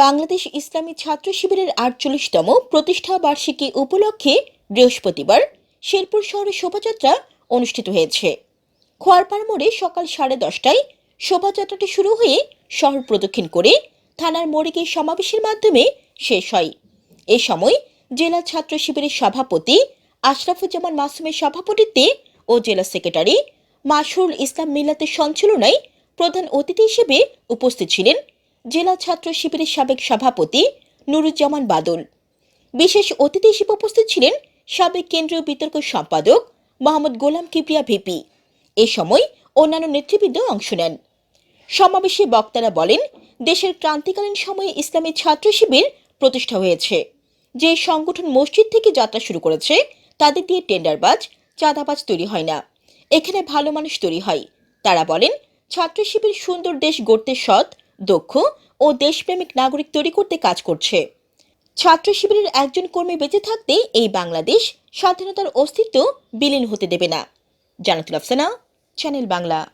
বাংলাদেশ ইসলামী ছাত্র শিবিরের আটচল্লিশতম প্রতিষ্ঠা বার্ষিকী উপলক্ষে বৃহস্পতিবার শেরপুর শহরে শোভাযাত্রা অনুষ্ঠিত হয়েছে। খোয়ারপাড় মোড়ে সকাল সাড়ে দশটায় শোভাযাত্রাটি শুরু হয়ে শহর প্রদক্ষিণ করে থানার মোড়ে সমাবেশের মাধ্যমে শেষ হয়। এ সময় জেলা ছাত্র শিবিরের সভাপতি আশরাফুজ্জামান মাসুমের সভাপতিত্বে ও জেলা সেক্রেটারি মাসরুল ইসলাম মিল্লাতের সঞ্চালনায় প্রধান অতিথি হিসেবে উপস্থিত ছিলেন জেলা ছাত্র শিবিরের সাবেক সভাপতি নুরুজ্জামান বাদল। বিশেষ অতিথি হিসেবে উপস্থিত ছিলেন সাবেক কেন্দ্রীয় বিতর্ক সম্পাদক মোহাম্মদ গোলাম কিবরিয়া ভিপি। এ সময় অন্যান্য নেতৃবৃন্দ অংশ নেন। সমাবেশে বক্তারা বলেন, দেশের ক্রান্তিকালীন সময়ে ইসলামী ছাত্র শিবির প্রতিষ্ঠা হয়েছে। যে সংগঠন মসজিদ থেকে যাত্রা শুরু করেছে, তাদের দিয়ে টেন্ডারবাজ, চাঁদাবাজ তৈরি হয় না। এখানে ভালো মানুষ তৈরি হয়। তারা বলেন, ছাত্র শিবির সুন্দর দেশ গড়তে সৎ দক্ষ ও দেশপ্রেমিক নাগরিক তৈরি করতে কাজ করছে। ছাত্র শিবিরের একজন কর্মী বেঁচে থাকতে এই বাংলাদেশ স্বাধীনতার অস্তিত্ব বিলীন হতে দেবে না। জানাতুল আফসানা, চ্যানেল বাংলা।